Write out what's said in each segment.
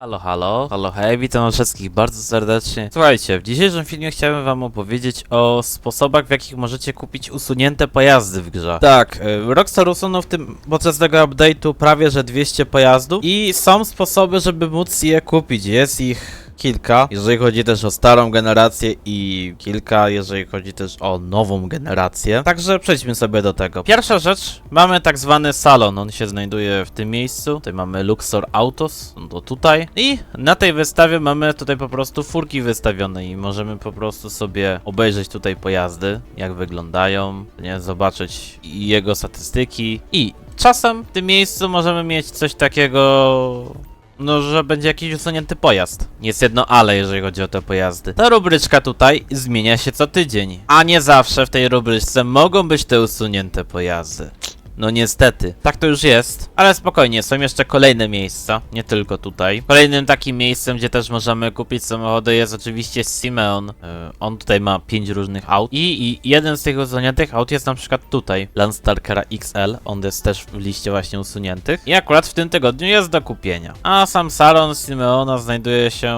Halo, halo, halo, hej, witam wszystkich bardzo serdecznie. Słuchajcie, w dzisiejszym filmie chciałem wam opowiedzieć o sposobach, w jakich możecie kupić usunięte pojazdy w grze. Tak, y, Rockstar usunął w tym, podczas tego update'u prawie, że 200 pojazdów i są sposoby, żeby móc je kupić. Jest ich kilka, jeżeli chodzi też o starą generację i kilka, jeżeli chodzi też o nową generację. Także przejdźmy sobie do tego. Pierwsza rzecz, mamy tak zwany salon, on się znajduje w tym miejscu. Tutaj mamy Luxor Autos, no to tutaj. I na tej wystawie mamy tutaj po prostu furki wystawione i możemy po prostu sobie obejrzeć tutaj pojazdy, jak wyglądają, nie, zobaczyć jego statystyki i czasem w tym miejscu możemy mieć coś takiego no, że będzie jakiś usunięty pojazd. Jest jedno ale, jeżeli chodzi o te pojazdy. Ta rubryczka tutaj zmienia się co tydzień, a nie zawsze w tej rubryczce mogą być te usunięte pojazdy. No niestety, tak to już jest, ale spokojnie, są jeszcze kolejne miejsca, nie tylko tutaj. Kolejnym takim miejscem, gdzie też możemy kupić samochody jest oczywiście Simeon. E, on tutaj ma pięć różnych aut i, i jeden z tych usuniętych aut jest na przykład tutaj, Landstarkera XL, on jest też w liście właśnie usuniętych i akurat w tym tygodniu jest do kupienia. A sam salon Simeona znajduje się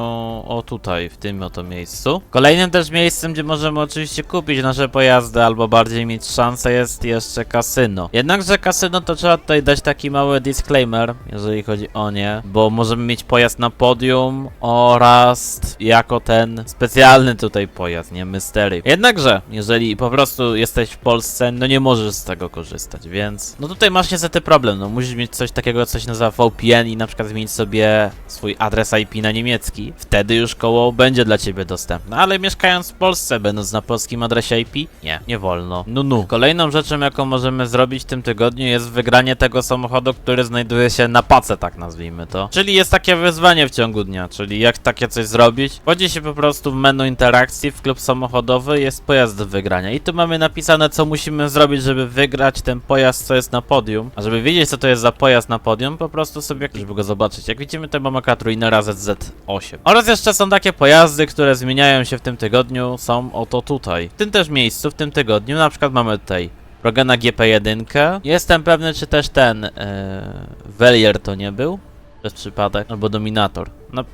o tutaj, w tym oto miejscu. Kolejnym też miejscem, gdzie możemy oczywiście kupić nasze pojazdy albo bardziej mieć szansę jest jeszcze kasyno. Jednakże kasyno to trzeba tutaj dać taki mały disclaimer, jeżeli chodzi o nie, bo możemy mieć pojazd na podium oraz jako ten specjalny tutaj pojazd, nie mystery. Jednakże, jeżeli po prostu jesteś w Polsce, no nie możesz z tego korzystać, więc no tutaj masz niestety problem, no musisz mieć coś takiego, co się nazywa VPN i na przykład zmienić sobie swój adres IP na niemiecki. Wtedy już koło będzie dla ciebie dostępne, ale mieszkając w Polsce, będąc na polskim adresie IP, nie, nie wolno. No, no. Kolejną rzeczą, jaką możemy zrobić w tym tygodniu jest wygranie tego samochodu, który znajduje się na pace, tak nazwijmy to. Czyli jest takie wyzwanie w ciągu dnia, czyli jak takie coś zrobić. Wchodzi się po prostu w menu interakcji w klub samochodowy, jest pojazd do wygrania i tu mamy napisane, co musimy zrobić, żeby wygrać ten pojazd, co jest na podium. A żeby wiedzieć, co to jest za pojazd na podium, po prostu sobie, żeby go zobaczyć. Jak widzimy, tutaj mamy Catruinera ZZ8. Oraz jeszcze są takie pojazdy, które zmieniają się w tym tygodniu, są oto tutaj. W tym też miejscu, w tym tygodniu, na przykład mamy tutaj Rogana GP1. Jestem pewny, czy też ten yy, Velier to nie był. Przez przypadek. Albo Dominator. No,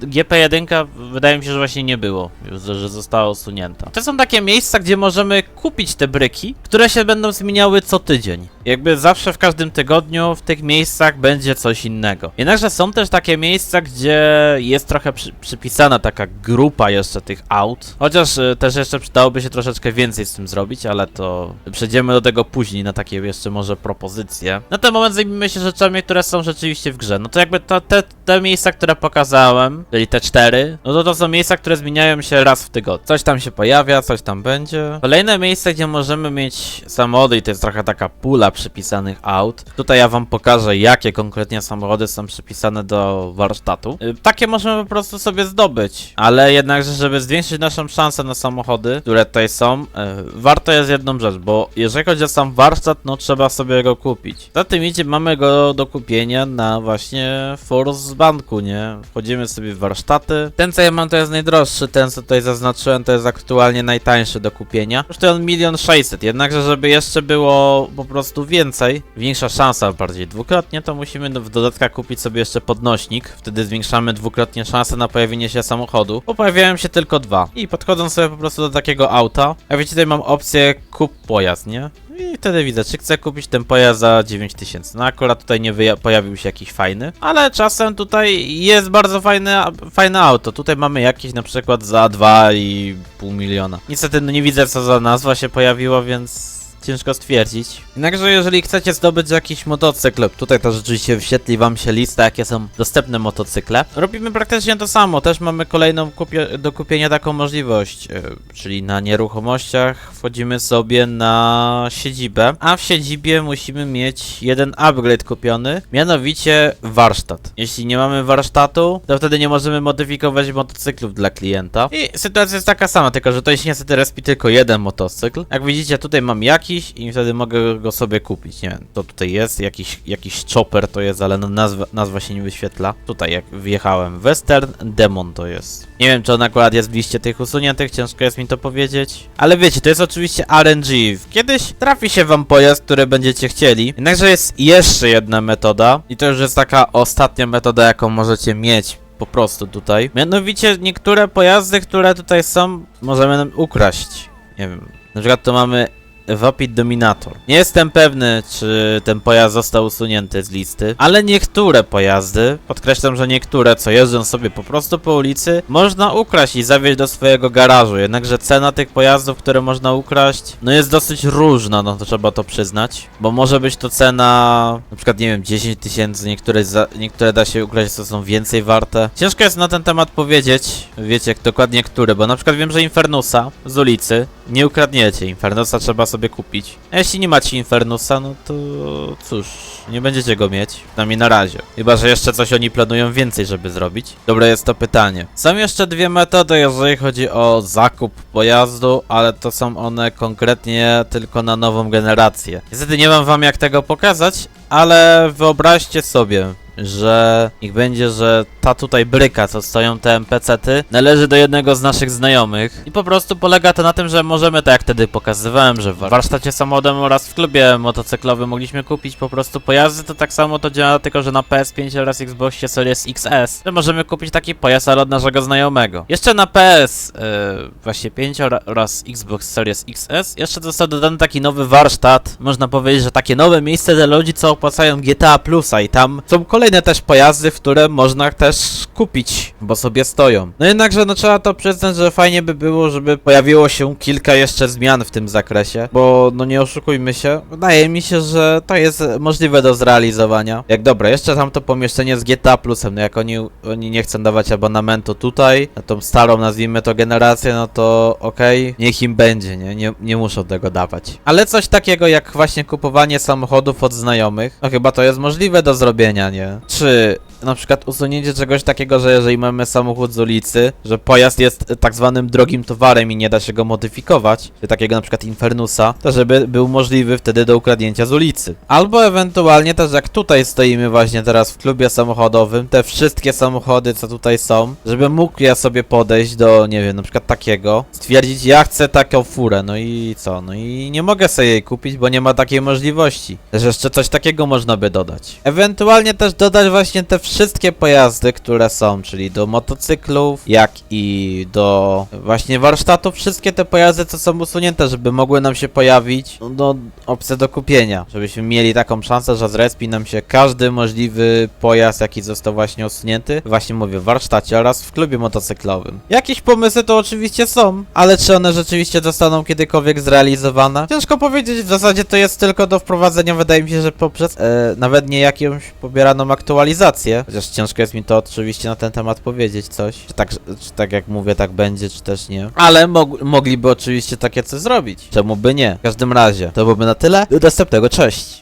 GP1 wydaje mi się, że właśnie nie było, że została usunięta. To są takie miejsca, gdzie możemy kupić te bryki, które się będą zmieniały co tydzień. Jakby zawsze w każdym tygodniu w tych miejscach będzie coś innego. Jednakże są też takie miejsca, gdzie jest trochę przy, przypisana taka grupa jeszcze tych aut. Chociaż y, też jeszcze przydałoby się troszeczkę więcej z tym zrobić, ale to przejdziemy do tego później na takie jeszcze może propozycje. Na ten moment zajmijmy się rzeczami, które są rzeczywiście w grze. No to jakby to, te, te miejsca, które pokazałem, czyli te cztery, no to to są miejsca, które zmieniają się raz w tygodniu. Coś tam się pojawia, coś tam będzie. Kolejne miejsce, gdzie możemy mieć samochody i to jest trochę taka pula przypisanych aut. Tutaj ja wam pokażę, jakie konkretnie samochody są przypisane do warsztatu. Y, Takie możemy po prostu sobie zdobyć, ale jednakże, żeby zwiększyć naszą szansę na samochody, które tutaj są, y, warto jest jedną rzecz, bo jeżeli chodzi o sam warsztat, no trzeba sobie go kupić. Za tym idzie, mamy go do kupienia na właśnie Force Banku, nie? Wchodzimy sobie w warsztaty. Ten co ja mam to jest najdroższy, ten co tutaj zaznaczyłem to jest aktualnie najtańszy do kupienia. Kosztuje on milion sześćset, jednakże żeby jeszcze było po prostu więcej, większa szansa bardziej dwukrotnie, to musimy w dodatkach kupić sobie jeszcze podnośnik. Wtedy zwiększamy dwukrotnie szansę na pojawienie się samochodu. Bo pojawiają się tylko dwa. I podchodzą sobie po prostu do takiego auta. A wiecie, tutaj mam opcję kup pojazd, nie? I wtedy widzę, czy chcę kupić ten pojazd za 9000. No akurat tutaj nie pojawił się jakiś fajny, ale czasem tutaj jest bardzo fajne, fajne auto. Tutaj mamy jakieś na przykład za 2,5 miliona. Niestety no nie widzę co za nazwa się pojawiła, więc ciężko stwierdzić. Jednakże jeżeli chcecie zdobyć jakiś motocykl, tutaj też rzeczywiście wyświetli wam się lista, jakie są dostępne motocykle. Robimy praktycznie to samo, też mamy kolejną do kupienia taką możliwość, e, czyli na nieruchomościach wchodzimy sobie na siedzibę, a w siedzibie musimy mieć jeden upgrade kupiony, mianowicie warsztat. Jeśli nie mamy warsztatu, to wtedy nie możemy modyfikować motocyklów dla klienta. I sytuacja jest taka sama, tylko że to jest niestety respi tylko jeden motocykl. Jak widzicie, tutaj mam jakiś i wtedy mogę go sobie kupić. Nie wiem, to tutaj jest, jakiś, jakiś chopper to jest, ale no nazwa, nazwa się nie wyświetla. Tutaj jak wjechałem, Western Demon to jest. Nie wiem, czy on akurat jest w liście tych usuniętych, ciężko jest mi to powiedzieć. Ale wiecie, to jest oczywiście RNG. Kiedyś trafi się wam pojazd, który będziecie chcieli. Jednakże jest jeszcze jedna metoda i to już jest taka ostatnia metoda, jaką możecie mieć po prostu tutaj. Mianowicie niektóre pojazdy, które tutaj są, możemy nam ukraść. Nie wiem. Na przykład to mamy Vapid Dominator. Nie jestem pewny, czy ten pojazd został usunięty z listy, ale niektóre pojazdy, podkreślam, że niektóre, co jeżdżą sobie po prostu po ulicy, można ukraść i zawieźć do swojego garażu. Jednakże cena tych pojazdów, które można ukraść, no jest dosyć różna, no to trzeba to przyznać, bo może być to cena, na przykład, nie wiem, 10 tysięcy, niektóre, niektóre da się ukraść, co są więcej warte. Ciężko jest na ten temat powiedzieć, wiecie, dokładnie które, bo na przykład wiem, że Infernusa z ulicy nie ukradniecie. Infernusa trzeba sobie kupić. A jeśli nie macie Infernusa, no to cóż, nie będziecie go mieć. Przynajmniej na razie. Chyba, że jeszcze coś oni planują więcej, żeby zrobić. Dobre jest to pytanie. Są jeszcze dwie metody, jeżeli chodzi o zakup pojazdu, ale to są one konkretnie tylko na nową generację. Niestety nie mam wam jak tego pokazać, ale wyobraźcie sobie, że niech będzie, że ta tutaj bryka, co stoją te NPC-ty, należy do jednego z naszych znajomych. I po prostu polega to na tym, że możemy, tak jak wtedy pokazywałem, że w warsztacie samochodowym oraz w klubie motocyklowym mogliśmy kupić po prostu pojazdy, to tak samo to działa, tylko że na PS5 oraz Xboxie Series XS, że możemy kupić taki pojazd, ale od naszego znajomego. Jeszcze na PS yy, właśnie 5 ora- oraz Xbox Series XS jeszcze został dodany taki nowy warsztat, można powiedzieć, że takie nowe miejsce dla ludzi, co opłacają GTA Plusa i tam są kolejne też pojazdy, w które można też kupić, bo sobie stoją. No jednakże no trzeba to przyznać, że fajnie by było, żeby pojawiło się kilka jeszcze zmian w tym zakresie, bo no nie oszukujmy się, wydaje mi się, że to jest możliwe do zrealizowania. Jak dobra, jeszcze tam to pomieszczenie z GTA Plusem, no jak oni, oni nie chcą dawać abonamentu tutaj, na tą starą nazwijmy to generację, no to okej, niech im będzie, nie? nie? Nie muszą tego dawać. Ale coś takiego jak właśnie kupowanie samochodów od znajomych, no chyba to jest możliwe do zrobienia, nie? Czy na przykład usunięcie czegoś takiego, że jeżeli mamy samochód z ulicy, że pojazd jest tak zwanym drogim towarem i nie da się go modyfikować, czy takiego na przykład Infernusa, to żeby był możliwy wtedy do ukradnięcia z ulicy. Albo ewentualnie też jak tutaj stoimy właśnie teraz w klubie samochodowym, te wszystkie samochody co tutaj są, żeby mógł ja sobie podejść do, nie wiem, na przykład takiego, stwierdzić ja chcę taką furę, no i co, no i nie mogę sobie jej kupić, bo nie ma takiej możliwości. Też jeszcze coś takiego można by dodać. Ewentualnie też dodać właśnie te wszystkie pojazdy, które są, czyli do motocyklów, jak i do właśnie warsztatów, wszystkie te pojazdy, co są usunięte, żeby mogły nam się pojawić, no, opcje do kupienia, żebyśmy mieli taką szansę, że zrespi nam się każdy możliwy pojazd, jaki został właśnie usunięty, właśnie mówię, w warsztacie oraz w klubie motocyklowym. Jakieś pomysły to oczywiście są, ale czy one rzeczywiście zostaną kiedykolwiek zrealizowane? Ciężko powiedzieć, w zasadzie to jest tylko do wprowadzenia, wydaje mi się, że poprzez e, nawet nie jakąś pobieraną aktualizację, chociaż ciężko jest mi to oczywiście na ten temat powiedzieć coś, czy tak, czy tak jak mówię, tak będzie, czy też nie. Ale mog mogliby oczywiście takie coś zrobić. Czemu by nie? W każdym razie, to byłoby na tyle. Do następnego, cześć!